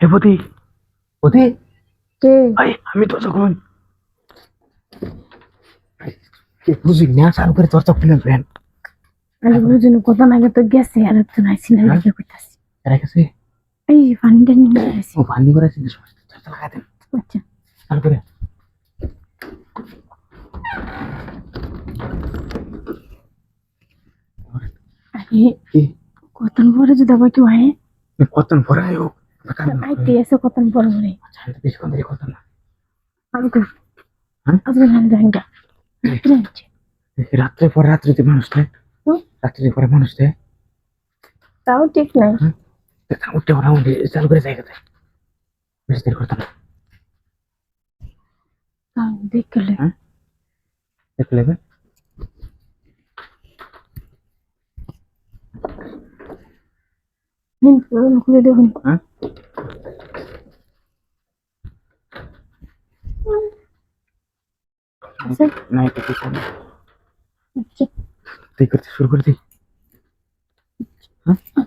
হে পতি পতি। কে? আই আমি দরজা খুলুন বুঝি না চালু করে দরজা খুলে ফ্রেন আমি বুঝিনি কত আগে তো গেছে আর তো নাইছি না দেখে কইতাছি রেখেছি এই পানিটা নিয়ে আসি ও পানি করে আছে দরজা লাগা দেন। আচ্ছা। চালু করে। আরে কি? কতন পরে যদি আবার কেউ আয় কতন পরে আয়ো আইতে এসে কতন পরে পরে বেশিক্ষণ দেরি করতাম না। তো হ্যাঁ? আজকে জানি রাত্রে পর রাত্রিতে মানুষ দেয়? রাত্রিতে পরে মানুষ দেয় তাও ঠিক নাই। উঠতে ওরা উঠে চালু করে জায়গাতে বেশি দেরি করতাম না। দেখলে হ্যাঁ? দেখলে নিন খুলে দেখুন হ্যাঁ? আচ্ছা। না এটা কি আচ্ছা। তুই করতে শুরু করে দিই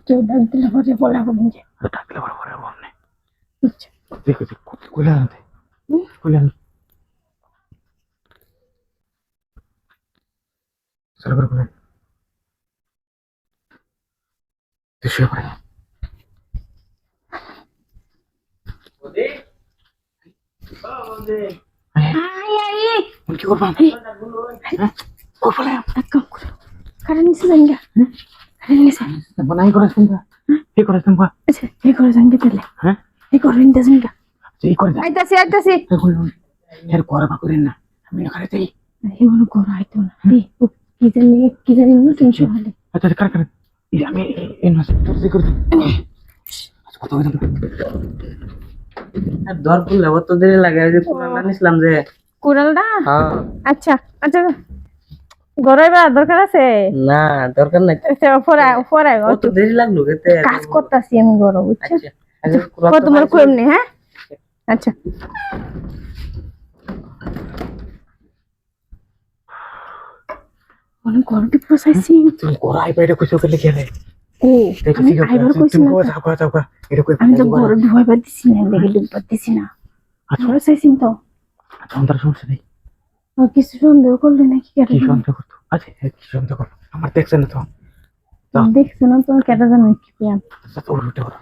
কেউ ডাক দিলে পরে বলা হবে যে। ডাকলে বড় বড় বল নেই আচ্ছা। দেখো খুলে আনতে হুম? খুলে আন করে খুলে তুই শুয়ে পড়ে আই আই আই কি করবাম হ্যাঁ ও বলে এক কাম করো কারণ নিচে যান গা কারণ নিচে বানাই করে? শুনবা কি করে শুনবা আচ্ছা এই করে যান গে তাহলে হ্যাঁ এই করে নিতে গা এই করে আইতাছি আইতাছি এর করবা করেন না আমি না করে দেই মনে করো আইতো না দি কি জানি কি জানি না তিনশো হলে আচ্ছা কার কার আমি না তোর দিকে করে আচ্ছা কত হইল দর করলে অত দেরি লাগে যে কোরআনটা নিছিলাম যে। কুড়ালটা হ্যাঁ। আচ্ছা আচ্ছা। দরকার আছে? না দরকার নাই। আচ্ছা দেরি লাগল কাজ করতেছি আমি গরম বুঝছ? আচ্ছা কত তোমার কইম নি হ্যাঁ? আচ্ছা। অনেক গরম টিপ বসাইছি তুমি আই বাইরে কইছো কে লিখে রে ও আমি আইবার কইছি না কো তো। যাও কো যাও কো এটা কই আমি তো গরম ধোয়াইবার দিছি না দেখে ডুববার দিছি না। আচ্ছা। ধরে তো। আচ্ছা আমার সমস্যা নেই। কিছু সন্দেহ করলে নাকি কেটে কি সন্দেহ করতো? আচ্ছা হ্যাঁ, কি সন্দেহ করো আমার দেখছে না তো। তো। দেখছ না তো কেটে জানো কি পেয়াম আচ্ছা তো উঠে করো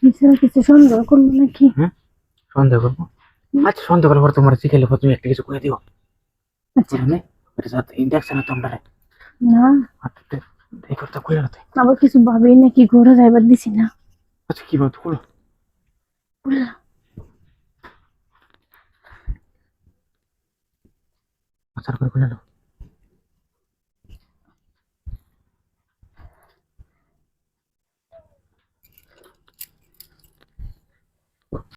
কিছু কিছু সন্দেহ করল নাকি? সন্দেহ করব। আচ্ছা সন্দেহ করব তোমার শিখাইলে পর তুমি একটা কিছু করে দিও। আচ্ছা। বুঝলে এটা সাথে দেখছে না তোমরা না। আচ্ছা এই কথা কই রাতে আবার কিছু ভাবেই নাকি ঘোরা যাইবার দিছি না। আচ্ছা কি বলতো খুলো আচ্ছা করে খুলে নাও